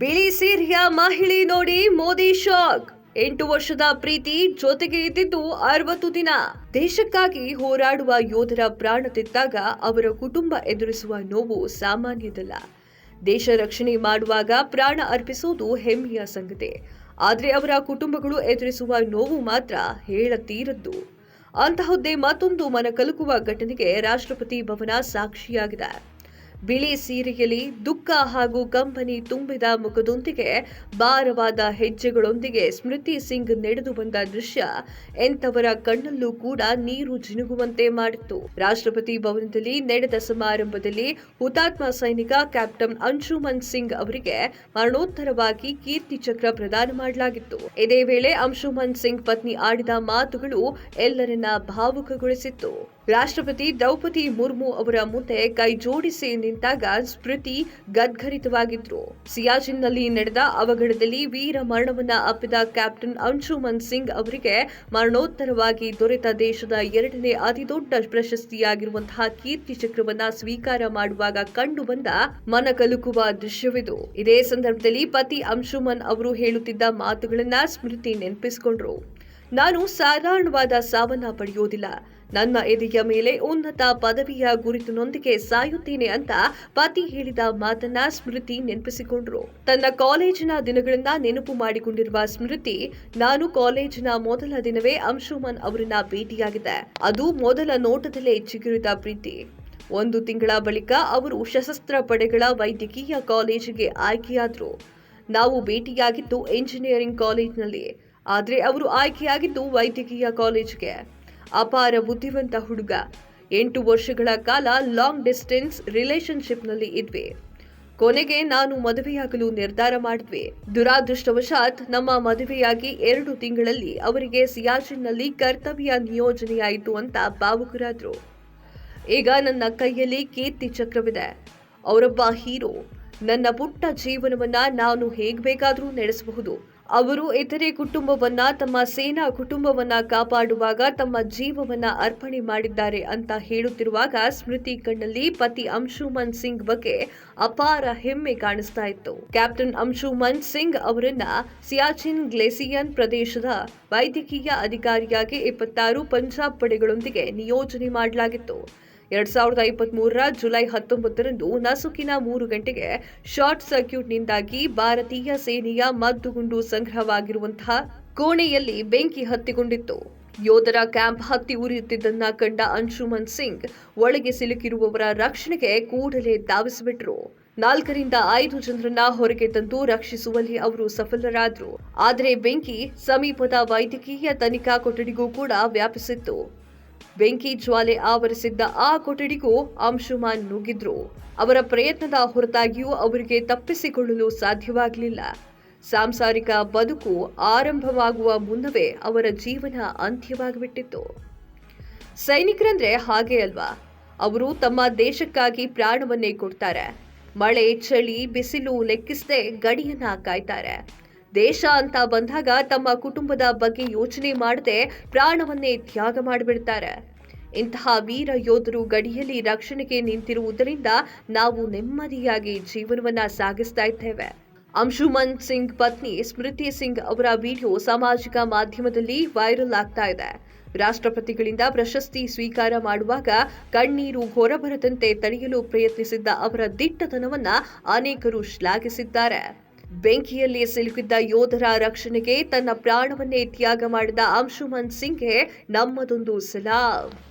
ಬಿಳಿ ಸೀರೆಯ ಮಹಿಳೆ ನೋಡಿ ಮೋದಿ ಶಾಕ್. ಎಂಟು ವರ್ಷದ ಪ್ರೀತಿ ಜೊತೆಗೆ ಇದ್ದಿದ್ದು ಅರವತ್ತು ದಿನ. ದೇಶಕ್ಕಾಗಿ ಹೋರಾಡುವ ಯೋಧರ ಪ್ರಾಣ ತೆತ್ತಾಗ ಅವರ ಕುಟುಂಬ ಎದುರಿಸುವ ನೋವು ಸಾಮಾನ್ಯದಲ್ಲ. ದೇಶ ರಕ್ಷಣೆ ಮಾಡುವಾಗ ಪ್ರಾಣ ಅರ್ಪಿಸುವುದು ಹೆಮ್ಮೆಯ ಸಂಗತಿ. ಆದರೆ ಅವರ ಕುಟುಂಬಗಳು ಎದುರಿಸುವ ನೋವು ಮಾತ್ರ ಹೇಳತೀರದ್ದು. ಅಂತಹದ್ದೇ ಮತ್ತೊಂದು ಮನಕಲುಕುವ ಘಟನೆಗೆ ರಾಷ್ಟ್ರಪತಿ ಭವನ ಸಾಕ್ಷಿಯಾಗಿದೆ. ಬಿಳಿ ಸೀರೆಯಲ್ಲಿ ದುಃಖ ಹಾಗೂ ಕಂಬನಿ ತುಂಬಿದ ಮುಖದೊಂದಿಗೆ ಭಾರವಾದ ಹೆಜ್ಜೆಗಳೊಂದಿಗೆ ಸ್ಮೃತಿ ಸಿಂಗ್ ನಡೆದು ಬಂದ ದೃಶ್ಯ ಎಂಥವರ ಕಣ್ಣಲ್ಲೂ ಕೂಡ ನೀರು ಜಿನುಗುವಂತೆ ಮಾಡಿತ್ತು. ರಾಷ್ಟ್ರಪತಿ ಭವನದಲ್ಲಿ ನಡೆದ ಸಮಾರಂಭದಲ್ಲಿ ಹುತಾತ್ಮ ಸೈನಿಕ ಕ್ಯಾಪ್ಟನ್ ಅಂಶುಮನ್ ಸಿಂಗ್ ಅವರಿಗೆ ಮರಣೋತ್ತರವಾಗಿ ಕೀರ್ತಿ ಚಕ್ರ ಪ್ರದಾನ ಮಾಡಲಾಗಿತ್ತು. ಇದೇ ವೇಳೆ ಅಂಶುಮನ್ ಸಿಂಗ್ ಪತ್ನಿ ಆಡಿದ ಮಾತುಗಳು ಎಲ್ಲರನ್ನ ಭಾವುಕಗೊಳಿಸಿತ್ತು. ರಾಷ್ಟ್ರಪತಿ ದ್ರೌಪದಿ ಮುರ್ಮು ಅವರ ಮುಂದೆ ಕೈ ಜೋಡಿಸಿ ನಿಂತಾಗ ಸ್ಮೃತಿ ಗದ್ಗರಿತವಾಗಿದ್ರು. ಸಿಯಾಚಿನ್ನಲ್ಲಿ ನಡೆದ ಅವಘಡದಲ್ಲಿ ವೀರ ಮರಣವನ್ನ ಅಪ್ಪಿದ ಕ್ಯಾಪ್ಟನ್ ಅಂಶುಮನ್ ಸಿಂಗ್ ಅವರಿಗೆ ಮರಣೋತ್ತರವಾಗಿ ದೊರೆತ ದೇಶದ ಎರಡನೇ ಅತಿದೊಡ್ಡ ಪ್ರಶಸ್ತಿಯಾಗಿರುವಂತಹ ಕೀರ್ತಿ ಚಕ್ರವನ್ನ ಸ್ವೀಕಾರ ಮಾಡುವಾಗ ಕಂಡು ಬಂದ ಮನಕಲುಕುವ ದೃಶ್ಯವಿದು. ಇದೇ ಸಂದರ್ಭದಲ್ಲಿ ಪತಿ ಅಂಶುಮನ್ ಅವರು ಹೇಳುತ್ತಿದ್ದ ಮಾತುಗಳನ್ನ ಸ್ಮೃತಿ ನೆನಪಿಸಿಕೊಂಡ್ರು. ನಾನು ಸಾಧಾರಣವಾದ ಸಾವನ್ನ ಪಡೆಯೋದಿಲ್ಲ. ನನ್ನ ಎದೆಯ ಮೇಲೆ ಉನ್ನತ ಪದವಿಯ ಗುರುತಿನೊಂದಿಗೆ ಸಾಯುತ್ತೇನೆ ಅಂತ ಪತಿ ಹೇಳಿದ ಮಾತನ್ನ ಸ್ಮೃತಿ ನೆನಪಿಸಿಕೊಂಡ್ರು. ತನ್ನ ಕಾಲೇಜಿನ ದಿನಗಳನ್ನ ನೆನಪು ಮಾಡಿಕೊಂಡಿರುವ ಸ್ಮೃತಿ ನಾನು ಕಾಲೇಜಿನ ಮೊದಲ ದಿನವೇ ಅಂಶುಮನ್ ಅವರನ್ನ ಭೇಟಿಯಾಗಿದೆ ಅದು ಮೊದಲ ನೋಟದಲ್ಲೇ ಚಿಗುರಿದ ಪ್ರೀತಿ. ಒಂದು ತಿಂಗಳ ಬಳಿಕ ಅವರು ಸಶಸ್ತ್ರ ಪಡೆಗಳ ವೈದ್ಯಕೀಯ ಕಾಲೇಜಿಗೆ ಆಯ್ಕೆಯಾದ್ರು. ನಾವು ಭೇಟಿಯಾಗಿದ್ದು ಎಂಜಿನಿಯರಿಂಗ್ ಕಾಲೇಜ್ನಲ್ಲಿ. ಆದರೆ ಅವರು ಆಯ್ಕೆಯಾಗಿದ್ದು ವೈದ್ಯಕೀಯ ಕಾಲೇಜಿಗೆ. ಅಪಾರ ಬುದ್ಧಿವಂತ ಹುಡುಗ. ಎಂಟು ವರ್ಷಗಳ ಕಾಲ ಲಾಂಗ್ ಡಿಸ್ಟೆನ್ಸ್ ರಿಲೇಶನ್ಶಿಪ್ನಲ್ಲಿ ಇದ್ವಿ. ಕೊನೆಗೆ ನಾನು ಮದುವೆಯಾಗಲು ನಿರ್ಧಾರ ಮಾಡಿದ್ವಿ. ದುರಾದೃಷ್ಟವಶಾತ್ ನಮ್ಮ ಮದುವೆಯಾಗಿ ಎರಡು ತಿಂಗಳಲ್ಲಿ ಅವರಿಗೆ ಸಿಯಾಚಿನ್ನಲ್ಲಿ ಕರ್ತವ್ಯ ನಿಯೋಜನೆಯಾಯಿತು ಅಂತ ಭಾವುಕರಾದರು. ಈಗ ನನ್ನ ಕೈಯಲ್ಲಿ ಕೀರ್ತಿ ಚಕ್ರವಿದೆ. ಅವರೊಬ್ಬ ಹೀರೋ. ನನ್ನ ಪುಟ್ಟ ಜೀವನವನ್ನ ನಾನು ಹೇಗೆ ಬೇಕಾದರೂ ನಡೆಸಬಹುದು. ಅವರು ಇತರೆ ಕುಟುಂಬವನ್ನ, ತಮ್ಮ ಸೇನಾ ಕುಟುಂಬವನ್ನ ಕಾಪಾಡುವಾಗ ತಮ್ಮ ಜೀವವನ್ನ ಅರ್ಪಣೆ ಮಾಡಿದ್ದಾರೆ ಅಂತ ಹೇಳುತ್ತಿರುವಾಗ ಸ್ಮೃತಿ ಕಣ್ಣಲ್ಲಿ ಪತಿ ಅಂಶುಮನ್ ಸಿಂಗ್ ಬಗ್ಗೆ ಅಪಾರ ಹೆಮ್ಮೆ ಕಾಣಿಸ್ತಾ ಇತ್ತು. ಕ್ಯಾಪ್ಟನ್ ಅಂಶುಮನ್ ಸಿಂಗ್ ಅವರನ್ನ ಸಿಯಾಚಿನ್ ಗ್ಲೇಸಿಯನ್ ಪ್ರದೇಶದ ವೈದ್ಯಕೀಯ ಅಧಿಕಾರಿಯಾಗಿ ಇಪ್ಪತ್ತಾರು ಪಂಜಾಬ್ ಪಡೆಗಳೊಂದಿಗೆ ನಿಯೋಜನೆ ಮಾಡಲಾಗಿತ್ತು. ಎರಡ್ ಸಾವಿರದ ಇಪ್ಪತ್ತ್ ಮೂರರ ಜುಲೈ ಹತ್ತೊಂಬತ್ತರಂದು ನಸುಕಿನ ಮೂರು ಗಂಟೆಗೆ ಶಾರ್ಟ್ ಸರ್ಕ್ಯೂಟ್ನಿಂದಾಗಿ ಭಾರತೀಯ ಸೇನೆಯ ಮದ್ದುಗುಂಡು ಸಂಗ್ರಹವಾಗಿರುವಂತಹ ಕೋಣೆಯಲ್ಲಿ ಬೆಂಕಿ ಹತ್ತಿಕೊಂಡಿತ್ತು. ಯೋಧರ ಕ್ಯಾಂಪ್ ಹತ್ತಿ ಉರಿಯುತ್ತಿದ್ದನ್ನ ಕಂಡ ಅಂಶುಮನ್ ಸಿಂಗ್ ಒಳಗೆ ಸಿಲುಕಿರುವವರ ರಕ್ಷಣೆಗೆ ಕೂಡಲೇ ಧಾವಿಸಿಬಿಟ್ರು. ನಾಲ್ಕರಿಂದ ಐದು ಜನರನ್ನ ಹೊರಗೆ ತಂದು ರಕ್ಷಿಸುವಲ್ಲಿ ಅವರು ಸಫಲರಾದರು. ಆದರೆ ಬೆಂಕಿ ಸಮೀಪದ ವೈದ್ಯಕೀಯ ತನಿಖಾ ಕೊಠಡಿಗೂ ಕೂಡ ವ್ಯಾಪಿಸಿತ್ತು. ಬೆಂಕಿ ಜ್ವಾಲೆ ಆವರಿಸಿದ್ದ ಆ ಕೊಠಡಿಗೂ ಅಂಶುಮಾನ್ ನುಗ್ಗಿದ್ರು. ಅವರ ಪ್ರಯತ್ನದ ಹೊರತಾಗಿಯೂ ಅವರಿಗೆ ತಪ್ಪಿಸಿಕೊಳ್ಳಲು ಸಾಧ್ಯವಾಗಲಿಲ್ಲ. ಸಾಂಸಾರಿಕ ಬದುಕು ಆರಂಭವಾಗುವ ಮುನ್ನವೇ ಅವರ ಜೀವನ ಅಂತ್ಯವಾಗಿಬಿಟ್ಟಿತ್ತು. ಸೈನಿಕರಂದ್ರೆ ಹಾಗೆ ಅಲ್ವಾ? ಅವರು ತಮ್ಮ ದೇಶಕ್ಕಾಗಿ ಪ್ರಾಣವನ್ನೇ ಕೊಡ್ತಾರೆ. ಮಳೆ, ಚಳಿ, ಬಿಸಿಲು, ಲೆಕ್ಕಿಸದೆ ಗಡಿಯನ್ನ ಕಾಯ್ತಾರೆ. ದೇಶ ಅಂತ ಬಂದಾಗ ತಮ್ಮ ಕುಟುಂಬದ ಬಗ್ಗೆ ಯೋಚನೆ ಮಾಡದೆ ಪ್ರಾಣವನ್ನೇ ತ್ಯಾಗ ಮಾಡಿಬಿಡ್ತಾರೆ. ಇಂತಹ ವೀರ ಯೋಧರು ಗಡಿಯಲ್ಲಿ ರಕ್ಷಣೆಗೆ ನಿಂತಿರುವುದರಿಂದ ನಾವು ನೆಮ್ಮದಿಯಾಗಿ ಜೀವನವನ್ನ ಸಾಗಿಸ್ತಾ ಇದ್ದೇವೆ. ಅಂಶುಮನ್ ಸಿಂಗ್ ಪತ್ನಿ ಸ್ಮೃತಿ ಸಿಂಗ್ ಅವರ ವಿಡಿಯೋ ಸಾಮಾಜಿಕ ಮಾಧ್ಯಮದಲ್ಲಿ ವೈರಲ್ ಆಗ್ತಾ ಇದೆ. ರಾಷ್ಟ್ರಪತಿಗಳಿಂದ ಪ್ರಶಸ್ತಿ ಸ್ವೀಕಾರ ಮಾಡುವಾಗ ಕಣ್ಣೀರು ಹೊರಬರದಂತೆ ತಡೆಯಲು ಪ್ರಯತ್ನಿಸಿದ್ದ ಅವರ ದಿಟ್ಟತನವನ್ನ ಅನೇಕರು ಶ್ಲಾಘಿಸಿದ್ದಾರೆ. ಬೆಂಕಿಯಲ್ಲಿ ಸಿಲುಕಿದ್ದ ಯೋಧರ ರಕ್ಷಣೆಗೆ ತನ್ನ ಪ್ರಾಣವನ್ನೇ ತ್ಯಾಗ ಮಾಡಿದ ಅಂಶುಮನ್ ಸಿಂಗ್ಗೆ ನಮ್ಮದೊಂದು ಸಲಾಂ.